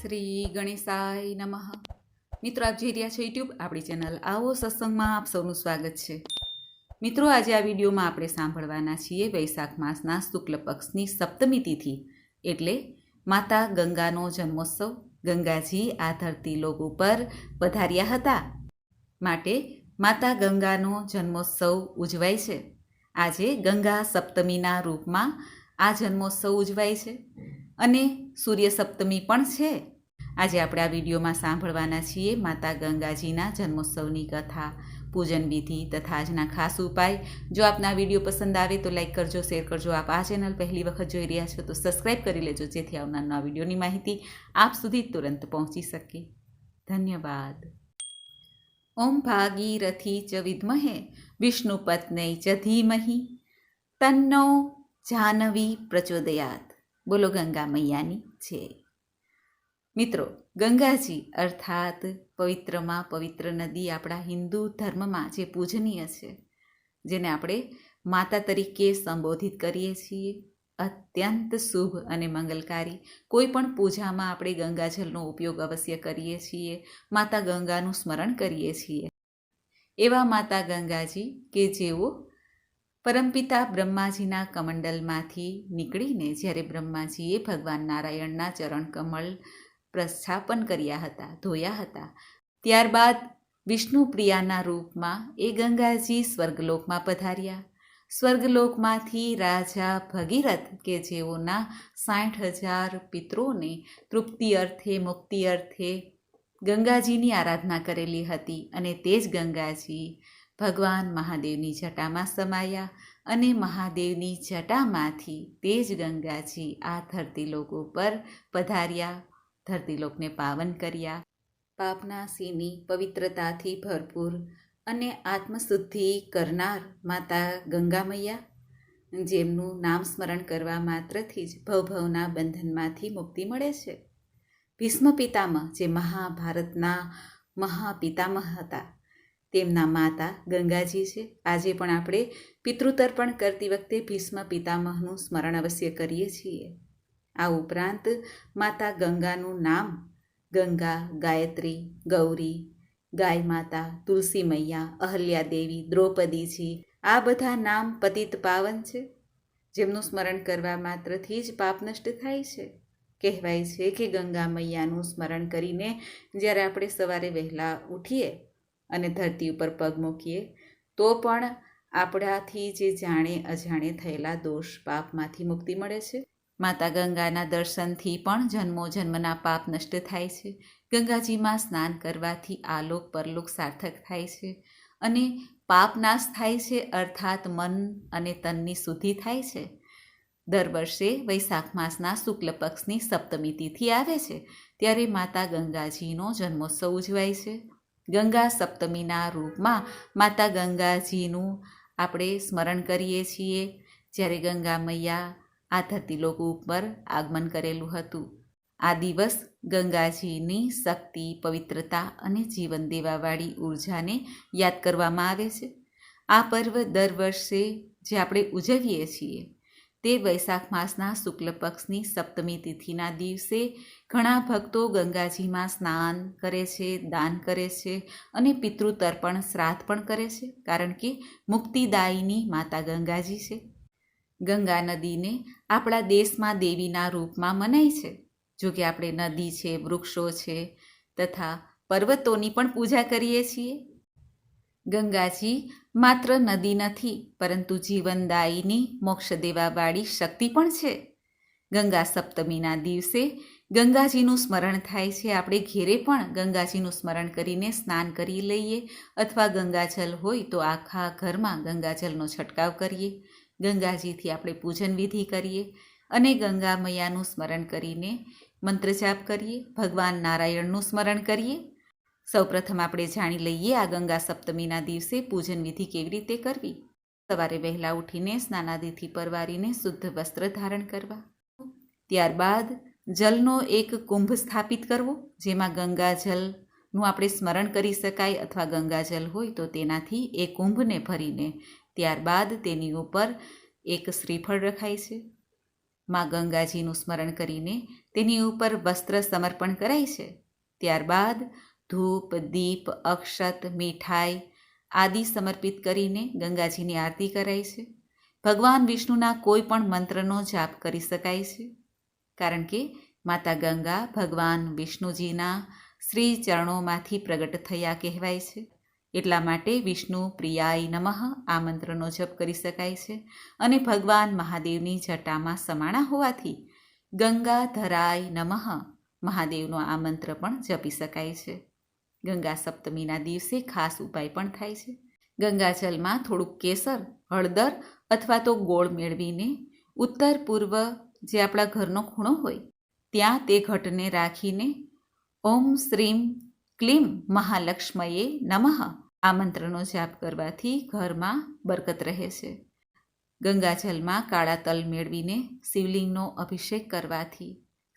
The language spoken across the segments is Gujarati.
શ્રી ગણેશાય નમઃ. મિત્રો, આપ જોઈ રહ્યા છો યુટ્યુબ, આપણી ચેનલ આવો સત્સંગમાં આપ સૌનું સ્વાગત છે. મિત્રો, આજે આ વિડીયોમાં આપણે સાંભળવાના છીએ વૈશાખ માસના શુક્લ પક્ષની સપ્તમી તિથિ, એટલે માતા ગંગાનો જન્મોત્સવ. ગંગાજી આ ધરતી લોક ઉપર પધાર્યા હતા. માટે માતા ગંગાનો જન્મોત્સવ ઉજવાય છે. આજે ગંગા સપ્તમીના રૂપમાં આ જન્મોત્સવ ઉજવાય છે. અને સૂર્ય સપ્તમી પણ છે. આજે આપણે આ વિડીયોમાં સાંભળવાના છીએ માતા ગંગાજીના જન્મોત્સવની કથા, પૂજન વિધિ તથા આજના ખાસ ઉપાય. જો આપના વીડિયો પસંદ આવે તો લાઈક કરજો, શેર કરજો. આપ આ ચેનલ પહેલી વખત જોઈ રહ્યા છો તો સબસ્ક્રાઈબ કરી લેજો, જેથી આવનાર નવા વિડીયોની માહિતી આપ સુધી તુરંત પહોંચી શકે. ધન્યવાદ. ઓમ ભાગીરથી ચ વિદ્મહે, વિષ્ણુપત્નૈ ચ ધીમહી. તન્નો જાહ્નવી પ્રચોદયાત. બોલો ગંગા મૈયાની છે. મિત્રો, ગંગાજી અર્થાત પવિત્રમાં પવિત્ર નદી આપણા હિન્દુ ધર્મમાં જે પૂજનીય છે, જેને આપણે માતા તરીકે સંબોધિત કરીએ છીએ, અત્યંત શુભ અને મંગલકારી. કોઈ પણ પૂજામાં આપણે ગંગાજળનો ઉપયોગ અવશ્ય કરીએ છીએ, માતા ગંગાનું સ્મરણ કરીએ છીએ. એવા માતા ગંગાજી કે જેઓ પરમપિતા બ્રહ્માજીના કમંડલમાંથી નીકળીને જ્યારે બ્રહ્માજીએ ભગવાન નારાયણના ચરણ કમળ પ્રસ્થાપન કર્યા હતા, ધોયા હતા, ત્યારબાદ વિષ્ણુપ્રિયાના રૂપમાં એ ગંગાજી સ્વર્ગલોકમાં પધાર્યા. સ્વર્ગલોકમાંથી રાજા ભગીરથ કે જેઓના સાઠ હજાર પિતૃઓને તૃપ્તિ અર્થે, મુક્તિ અર્થે ગંગાજીની આરાધના કરેલી હતી અને તે જ ગંગાજી ભગવાન મહાદેવની જટામાં સમાયા અને મહાદેવની જટામાંથી તે જ ગંગાજી આ ધરતીલોક ઉપર પધાર્યા. ધરતીલોકને પાવન કર્યા. પાપના સીની પવિત્રતાથી ભરપૂર અને આત્મશુદ્ધિ કરનાર માતા ગંગા મૈયા જેમનું નામ સ્મરણ કરવા માત્રથી જ ભવભવના બંધનમાંથી મુક્તિ મળે છે. ભીષ્મ પિતામહ, જે મહાભારતના મહાપિતામહ હતા તેમના માતા ગંગાજી છે. આજે પણ આપણે પિતૃતર્પણ કરતી વખતે ભીષ્મ પિતામહનું સ્મરણ અવશ્ય કરીએ છીએ. આ ઉપરાંત માતા ગંગાનું નામ ગંગા, ગાયત્રી, ગૌરી, ગાય માતા તુલસી મૈયા અહલ્યા દેવી દ્રૌપદીજી આ બધા નામ પતિત પાવન છે. જેમનું સ્મરણ કરવા માત્રથી જ પાપ નષ્ટ થાય છે. કહેવાય છે કે ગંગા મૈયાનું સ્મરણ કરીને જ્યારે આપણે સવારે વહેલા ઉઠીએ અને ધરતી ઉપર પગ મૂકીએ, તો પણ આપણાથી જે જાણે અજાણે થયેલા દોષ પાપમાંથી મુક્તિ મળે છે. માતા ગંગાના દર્શનથી પણ જન્મો જન્મના પાપ નષ્ટ થાય છે. ગંગાજીમાં સ્નાન કરવાથી આલોક પરલોક સાર્થક થાય છે અને પાપ નાશ થાય છે, અર્થાત મન અને તનની શુદ્ધિ થાય છે. દર વર્ષે વૈશાખ માસના શુક્લ પક્ષની સપ્તમી તિથિ આવે છે, ત્યારે માતા ગંગાજીનો જન્મોત્સવ ઉજવાય છે. ગંગા સપ્તમીના રૂપમાં માતા ગંગાજીનું આપણે સ્મરણ કરીએ છીએ. જ્યારે ગંગા મૈયા આ ધરતીલોક ઉપર આગમન કરેલું હતું, આ દિવસ ગંગાજીની શક્તિ, પવિત્રતા અને જીવન દેવાવાળી ઉર્જાને યાદ કરવામાં આવે છે. આ પર્વ દર વર્ષે જે આપણે ઉજવીએ છીએ તે વૈશાખ માસના શુક્લ પક્ષની સપ્તમી તિથિના દિવસે ઘણા ભક્તો ગંગાજીમાં સ્નાન કરે છે, દાન કરે છે અને પિતૃતર્પણ, શ્રાદ્ધ પણ કરે છે, કારણ કે મુક્તિદાયીની માતા ગંગાજી છે. ગંગા નદીને આપણા દેશમાં દેવીના રૂપમાં મનાય છે. જો કે આપણે નદી છે, વૃક્ષો છે તથા પર્વતોની પણ પૂજા કરીએ છીએ. ગંગાજી માત્ર નદી નથી, પરંતુ જીવનદાયીની મોક્ષ દેવાવાળી શક્તિ પણ છે. ગંગા સપ્તમીના દિવસે ગંગાજીનું સ્મરણ થાય છે. આપણે ઘેરે પણ ગંગાજીનું સ્મરણ કરીને સ્નાન કરી લઈએ અથવા ગંગાજલ હોય તો આખા ઘરમાં ગંગાજલનો છંટકાવ કરીએ. ગંગાજીથી આપણે પૂજન વિધિ કરીએ અને ગંગા મૈયાનું સ્મરણ કરીને મંત્રજાપ કરીએ, ભગવાન નારાયણનું સ્મરણ કરીએ સૌપ્રથમ આપણે જાણી લઈએ આ ગંગા સપ્તમીના દિવસે પૂજન વિધિ કેવી રીતે કરવી? સવારે વહેલા ઉઠીને સ્નાનાદિથી પરવારીને શુદ્ધ વસ્ત્ર ધારણ કરવા. ત્યારબાદ જલનો એક કુંભ સ્થાપિત કરવો, જેમાં ગંગાજલનું આપણે સ્મરણ કરી શકાય અથવા ગંગાજલ હોય તો તેનાથી એ કુંભને ભરીને ત્યારબાદ તેની ઉપર એક શ્રીફળ રખાય છે. માં ગંગાજીનું સ્મરણ કરીને તેની ઉપર વસ્ત્ર સમર્પણ કરાય છે. ત્યારબાદ ધૂપ, દીપ, અક્ષત, મીઠાઈ આદિ સમર્પિત કરીને ગંગાજીની આરતી કરાય છે. ભગવાન વિષ્ણુના કોઈ પણ મંત્રનો જાપ કરી શકાય છે. કારણ કે માતા ગંગા ભગવાન વિષ્ણુજીના શ્રી ચરણોમાંથી પ્રગટ થયા કહેવાય છે. એટલા માટે વિષ્ણુ, પ્રિયાય નમઃ આ મંત્રનો જપ કરી શકાય છે અને ભગવાન મહાદેવની જટામાં સમાણા હોવાથી ગંગા ધરાય નમઃ મહાદેવનો આ મંત્ર પણ જપી શકાય છે. ગંગા સપ્તમીના દિવસે ખાસ ઉપાય પણ થાય છે. ગંગાજલમાં થોડુંક કેસર, હળદર અથવા તો ગોળ મેળવીને ઉત્તર પૂર્વ જે આપણા ઘરનો ખૂણો હોય, ત્યાં તે ઘટને રાખીને ઓમ શ્રીમ ક્લીમ મહાલક્ષ્મયે નમઃ આ મંત્રનો જાપ કરવાથી ઘરમાં બરકત રહે છે. ગંગાજલમાં કાળા તલ મેળવીને શિવલિંગનો અભિષેક કરવાથી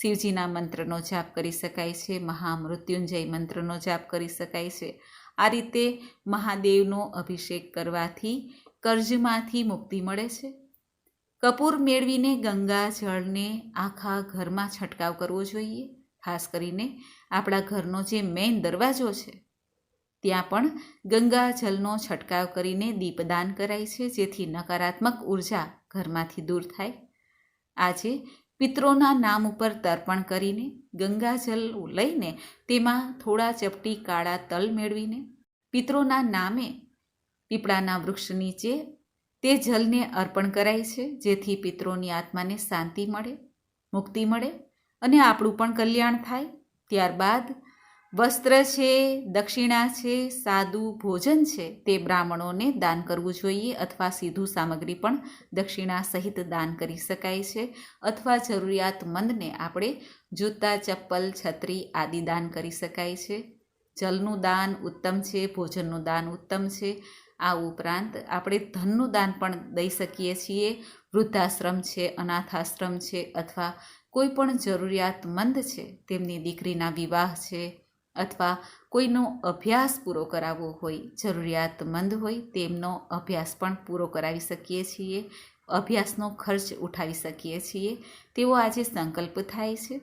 શિવજીના મંત્રનો જાપ કરી શકાય છે, મહામૃત્યુંજય મંત્રનો જાપ કરી શકાય છે. આ રીતે મહાદેવનો અભિષેક કરવાથી કર્જમાંથી મુક્તિ મળે છે. કપૂર મેળવીને ગંગા જળને આખા ઘરમાં છંટકાવ કરવો જોઈએ, ખાસ કરીને આપણા ઘરનો જે મેઇન દરવાજો છે. ત્યાં પણ ગંગા જલનો છંટકાવ કરીને દીપદાન કરાય છે, જેથી નકારાત્મક ઊર્જા ઘરમાંથી દૂર થાય. આજે પિત્રોના નામ ઉપર તર્પણ કરીને ગંગાજલ લઈને તેમાં થોડા ચપટી કાળા તલ મેળવીને પિત્રોના નામે પીપળાના વૃક્ષ નીચે તે જલને અર્પણ કરાય છે, જેથી પિત્રોની આત્માને શાંતિ મળે, મુક્તિ મળે અને આપણું પણ કલ્યાણ થાય. ત્યારબાદ વસ્ત્ર છે, દક્ષિણા છે, સાદું ભોજન છે, તે બ્રાહ્મણોને દાન કરવું જોઈએ અથવા સીધું સામગ્રી પણ દક્ષિણા સહિત દાન કરી શકાય છે અથવા જરૂરિયાતમંદને આપણે જૂતા, ચપ્પલ, છત્રી આદિ દાન કરી શકાય છે. જલનું દાન ઉત્તમ છે, ભોજનનું દાન ઉત્તમ છે. આ ઉપરાંત આપણે ધનનું દાન પણ દઈ શકીએ છીએ. વૃદ્ધાશ્રમ છે, અનાથાશ્રમ છે અથવા કોઈ પણ જરૂરિયાતમંદ છે, તેમની દીકરીના વિવાહ છે. અથવા કોઈનો અભ્યાસ પૂરો કરાવવો હોય, જરૂરિયાતમંદ હોય, તેમનો અભ્યાસ પણ પૂરો કરાવી શકીએ છીએ, અભ્યાસનો ખર્ચ ઉઠાવી શકીએ છીએ. તેવો આજે સંકલ્પ થાય છે.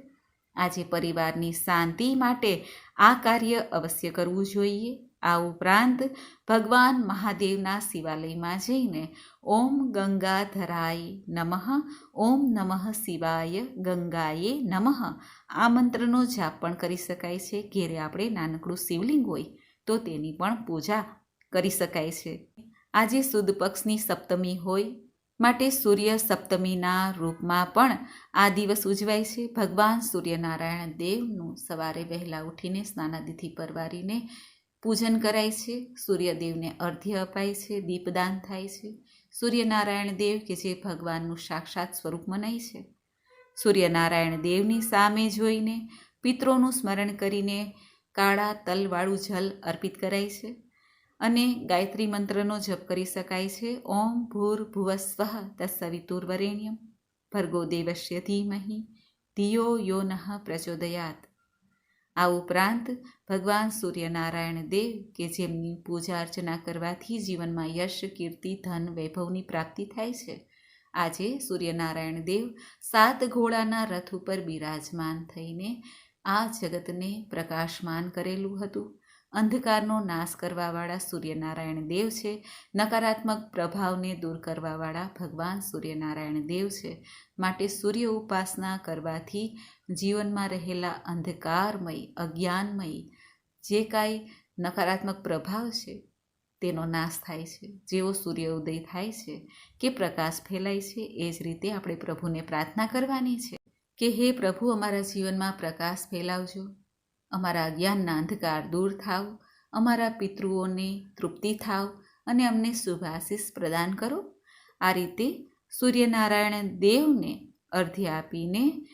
આજે પરિવારની શાંતિ માટે આ કાર્ય અવશ્ય કરવું જોઈએ. આ ઉપરાંત ભગવાન મહાદેવના શિવાલયમાં જઈને ઓમ ગંગાધરાય નમઃ, ઓમ નમઃ શિવાય ગંગાએ નમઃ. આ મંત્રનો જાપ પણ કરી શકાય છે. ઘેરે આપણે નાનકડું શિવલિંગ હોય તો તેની પણ પૂજા કરી શકાય છે. આજે સુદ પક્ષની સપ્તમી હોય માટે સૂર્ય સપ્તમીના રૂપમાં પણ આ દિવસ ઉજવાય છે. ભગવાન સૂર્યનારાયણ દેવનું સવારે વહેલા ઉઠીને સ્નાનાદિથી પરવારીને પૂજન કરાય છે, સૂર્યદેવને અર્ધ્ય અપાય છે, દીપદાન થાય છે. સૂર્યનારાયણ દેવ કે જે ભગવાનનું સાક્ષાત સ્વરૂપ મનાય છે. સૂર્યનારાયણ દેવની સામે જોઈને પિત્રોનું સ્મરણ કરીને કાળા તલવાળું જલ અર્પિત કરાય છે અને ગાયત્રી મંત્રનો જપ કરી શકાય છે. ઓમ ભૂર ભુવસ્વ તત્સવિતુર્વરેણ્યમ. ભર્ગો દેવસ્ય ધીમહી. ધિયો યો નઃ પ્રચોદયાત. આ ઉપરાંત, ભગવાન સૂર્યનારાયણ દેવ કે જેમની પૂજા અર્ચના કરવાથી જીવનમાં યશ, કીર્તિ, ધન, વૈભવની પ્રાપ્તિ થાય છે. આજે સૂર્યનારાયણ દેવ સાત ઘોડાના રથ ઉપર બિરાજમાન થઈને આ જગતને પ્રકાશમાન કરેલું હતું. અંધકારનો નાશ કરવાવાળા સૂર્યનારાયણ દેવ છે. નકારાત્મક પ્રભાવને દૂર કરવાવાળા ભગવાન સૂર્યનારાયણ દેવ છે. માટે સૂર્ય ઉપાસના કરવાથી જીવનમાં રહેલા અંધકારમય, અજ્ઞાનમય, જે કાંઈ નકારાત્મક પ્રભાવ છે, તેનો નાશ થાય છે. જેવો સૂર્ય ઉદય થાય છે કે પ્રકાશ ફેલાય છે, એ જ રીતે આપણે પ્રભુને પ્રાર્થના કરવાની છે કે, હે પ્રભુ, અમારા જીવનમાં પ્રકાશ ફેલાવજો. અમારા અજ્ઞાનના અંધકાર દૂર થાવ, અમારા પિતૃઓને તૃપ્તિ થાવ અને અમને શુભાશીષ પ્રદાન કરો. આ રીતે સૂર્યનારાયણ દેવને અર્ધ્ય આપીને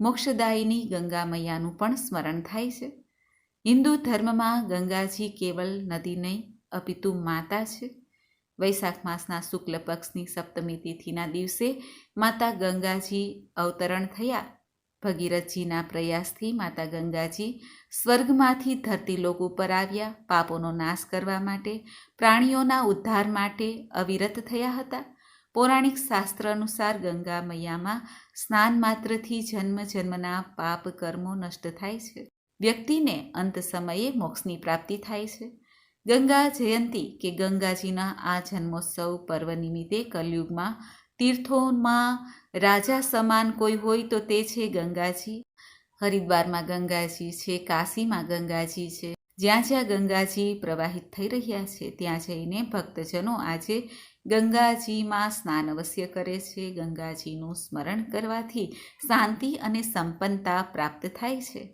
મોક્ષદાયિની ગંગા મૈયાનું પણ સ્મરણ થાય છે. હિન્દુ ધર્મમાં ગંગાજી કેવલ નદી નહીં, અપિતુ માતા છે. વૈશાખ માસના શુક્લ પક્ષની સપ્તમી તિથિના દિવસે માતા ગંગાજી અવતરણ થયા. ભગીરથજીના પ્રયાસથી માતા ગંગાજી સ્વર્ગમાંથી ધરતી લોક ઉપર આવ્યા, પાપોનો નાશ કરવા માટે, પ્રાણીઓના ઉદ્ધાર માટે અવિરત થયા હતા. પૌરાણિક શાસ્ત્ર અનુસાર ગંગા મૈયામાં સ્નાન માત્રથી જન્મ જન્મના પાપ કર્મો નષ્ટ થાય છે. વ્યક્તિને અંત સમયે મોક્ષની પ્રાપ્તિ થાય છે. ગંગા જયંતી કે ગંગાજીના આ જન્મોત્સવ પર્વ નિમિત્તે કલયુગમાં તીર્થોમાં રાજા સમાન કોઈ હોય તો તે છે ગંગાજી. હરિદ્વારમાં ગંગાજી છે, કાશીમાં ગંગાજી છે. જ્યાં જ્યાં ગંગાજી પ્રવાહિત થઈ રહ્યા છે, ત્યાં જઈને ભક્તજનો આજે ગંગાજીમાં સ્નાન અવશ્ય કરે છે. ગંગાજીનું સ્મરણ કરવાથી શાંતિ અને સંપન્નતા પ્રાપ્ત થાય છે.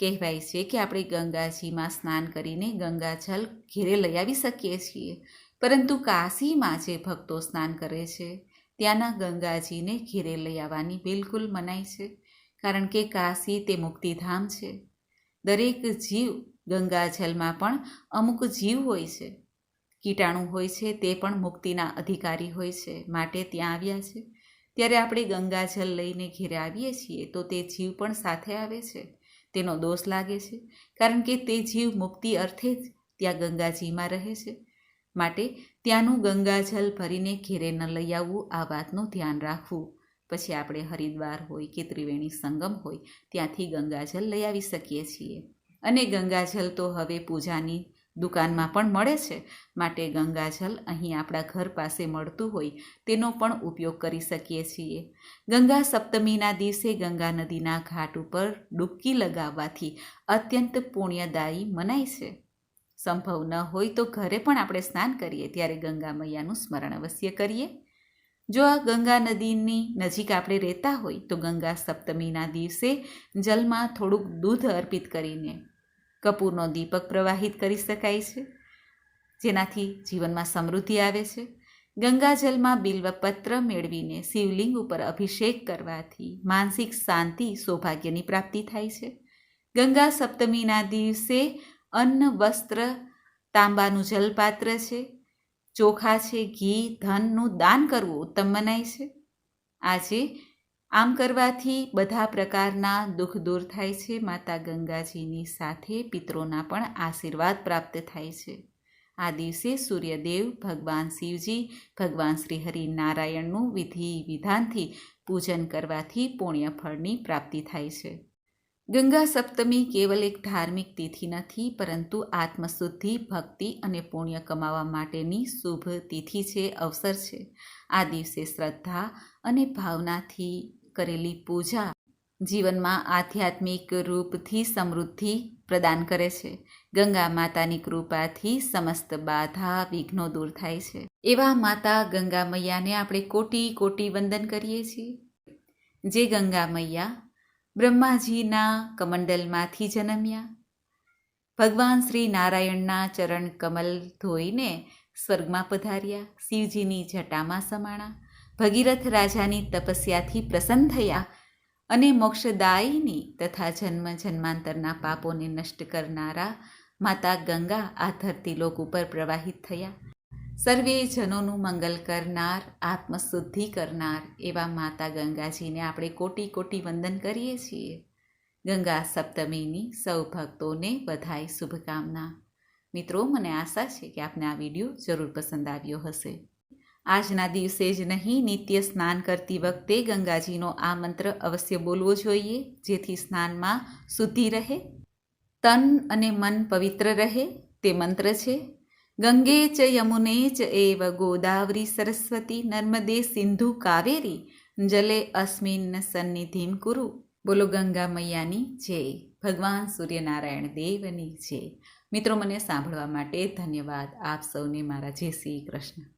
કહેવાય છે કે આપણે ગંગાજીમાં સ્નાન કરીને ગંગાજળ ઘેરે લઈ આવી શકીએ છીએ. પરંતુ કાશીમાં જે ભક્તો સ્નાન કરે છે ત્યાંના ગંગાજીને ઘેરે લઈ આવવાની બિલકુલ મનાય છે, કારણ કે કાશી તે મુક્તિધામ છે. દરેક જીવ ગંગાજલમાં પણ અમુક જીવ હોય છે. કીટાણુ હોય છે, તે પણ મુક્તિના અધિકારી હોય છે, માટે ત્યાં આવ્યા છે. ત્યારે આપણે ગંગાજલ લઈને ઘેરે આવીએ છીએ, તો તે જીવ પણ સાથે આવે છે. તેનો દોષ લાગે છે, કારણ કે તે જીવ મુક્તિ અર્થે જ ત્યાં ગંગાજીમાં રહે છે. માટે ત્યાંનું ગંગાજલ ભરીને ઘેરે ન લઈ આવવું, આ વાતનું ધ્યાન રાખવું. પછી આપણે હરિદ્વાર હોય કે ત્રિવેણી સંગમ હોય, ત્યાંથી ગંગાજલ લઈ આવી શકીએ છીએ. અને ગંગાજલ તો હવે પૂજાની દુકાનમાં પણ મળે છે, માટે ગંગાજલ અહીં આપણા ઘર પાસે મળતું હોય તેનો પણ ઉપયોગ કરી શકીએ છીએ. ગંગા સપ્તમીના દિવસે ગંગા નદીના ઘાટ ઉપર ડૂબકી લગાવવાથી અત્યંત પુણ્યદાયી મનાય છે. સંભવ ન હોય તો ઘરે પણ આપણે સ્નાન કરીએ, ત્યારે ગંગા મૈયાનું સ્મરણ અવશ્ય કરીએ. જો આ ગંગા નદીની નજીક આપણે રહેતા હોય, તો ગંગા સપ્તમીના દિવસે જલમાં થોડુંક દૂધ અર્પિત કરીને કપૂરનો દીપક પ્રવાહિત કરી શકાય છે, જેનાથી જીવનમાં સમૃદ્ધિ આવે છે. ગંગાજલમાં બિલ્વપત્ર મેળવીને શિવલિંગ ઉપર અભિષેક કરવાથી માનસિક શાંતિ, સૌભાગ્યની પ્રાપ્તિ થાય છે. ગંગા સપ્તમીના દિવસે અન્ન, વસ્ત્ર, તાંબાનું જલપાત્ર છે, ચોખા છે, ઘી, ધનનું દાન કરવું ઉત્તમ મનાય છે. આજે આમ કરવાથી બધા પ્રકારના દુઃખ દૂર થાય છે. માતા ગંગાજીની સાથે પિત્રોના પણ આશીર્વાદ પ્રાપ્ત થાય છે. આ દિવસે સૂર્યદેવ, ભગવાન શિવજી, ભગવાન શ્રી હરિનારાયણનું વિધિ વિધાનથી પૂજન કરવાથી પુણ્યફળની પ્રાપ્તિ થાય છે. ગંગા સપ્તમી કેવલ એક ધાર્મિક તિથિ નથી, પરંતુ આત્મશુદ્ધિ, ભક્તિ અને પુણ્ય કમાવા માટેની શુભ તિથિ છે, અવસર છે. આ દિવસે શ્રદ્ધા અને ભાવનાથી કરેલી પૂજા જીવનમાં આધ્યાત્મિક રૂપથી સમૃદ્ધિ પ્રદાન કરે છે. ગંગા માતાની કૃપાથી સમસ્ત બાધા, વિઘ્નો દૂર થાય છે. એવા માતા ગંગા મૈયાને આપણે કોટી કોટી વંદન કરીએ છીએ. જે ગંગા મૈયા બ્રહ્માજીના કમંડલમાંથી જન્મ્યા. ભગવાન શ્રી નારાયણના ચરણ કમલ ધોઈને સ્વર્ગમાં પધાર્યા, શિવજીની જટામાં સમાણા, ભગીરથ રાજાની તપસ્યાથી પ્રસન્ન થયા અને મોક્ષદાયીની તથા જન્મ જન્માંતરના પાપોને નષ્ટ કરનારા માતા ગંગા આ ધરતીલોક ઉપર પ્રવાહિત થયા. સર્વે જનોનું મંગલ કરનાર, આત્મશુદ્ધિ કરનાર એવા માતા ગંગાજીને આપણે કોટી કોટી વંદન કરીએ છીએ. ગંગા સપ્તમીની સૌ ભક્તોને બધાય શુભકામના. મિત્રો, મને આશા છે કે આપને આ વીડિયો જરૂર પસંદ આવ્યો હશે. આજના દિવસે જ નહીં, નિત્ય સ્નાન કરતી વખતે ગંગાજીનો આ મંત્ર અવશ્ય બોલવો જોઈએ, જેથી સ્નાનમાં શુદ્ધિ રહે, તન અને મન પવિત્ર રહે, તે મંત્ર છે. ગંગે ચ યમુને ચ એવ ગોદાવરી સરસ્વતી નર્મદે સિંધુ કાવેરી જલે અસ્મિન સન્નિધિમ કુરુ બોલો ગંગા મૈયાની જય ભગવાન સૂર્યનારાયણ દેવની જય મિત્રો મને સાંભળવા માટે ધન્યવાદ. આપ સૌને મારા જય શ્રી કૃષ્ણ.